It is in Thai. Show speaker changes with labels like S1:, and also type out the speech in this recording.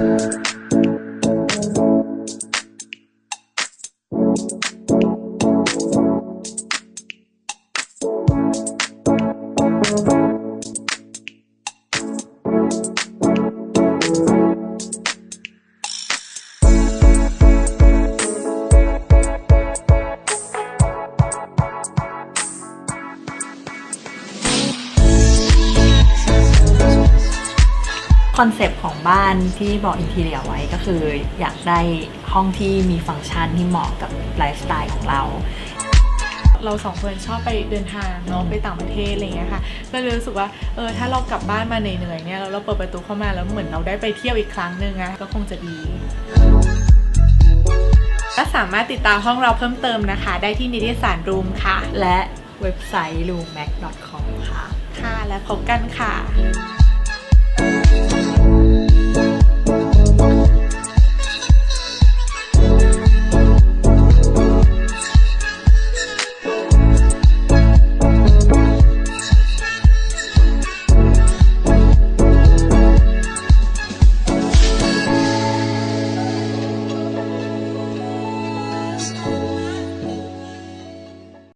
S1: Thank you. คอนเซปต์ของบ้านที่บอกอินทีเรียไว้ก็คืออยากได้ห้องที่มีฟังก์ชันที่เหมาะกับไลฟ์สไตล์ของเรา
S2: เราสองคนชอบไปเดินทางเนาะไปต่างประเทศอะไรอย่างเงี้ยค่ะก็เลยรู้สึกว่าเออถ้าเรากลับบ้านมาเหนื่อยๆเนี่ยแล้วเราเปิดประตูเข้ามาแล้วเหมือนเราได้ไปเที่ยวอีกครั้งหนึ่งอะก็คงจะดีก็สามารถติดตามห้องเราเพิ่มเติมนะคะ ได้ที่นิตยสารรูมค่ะ
S1: และเว็บไซต์ roommac.com ค่ะ
S2: ค่ะ และพบกันค่ะ「podcast.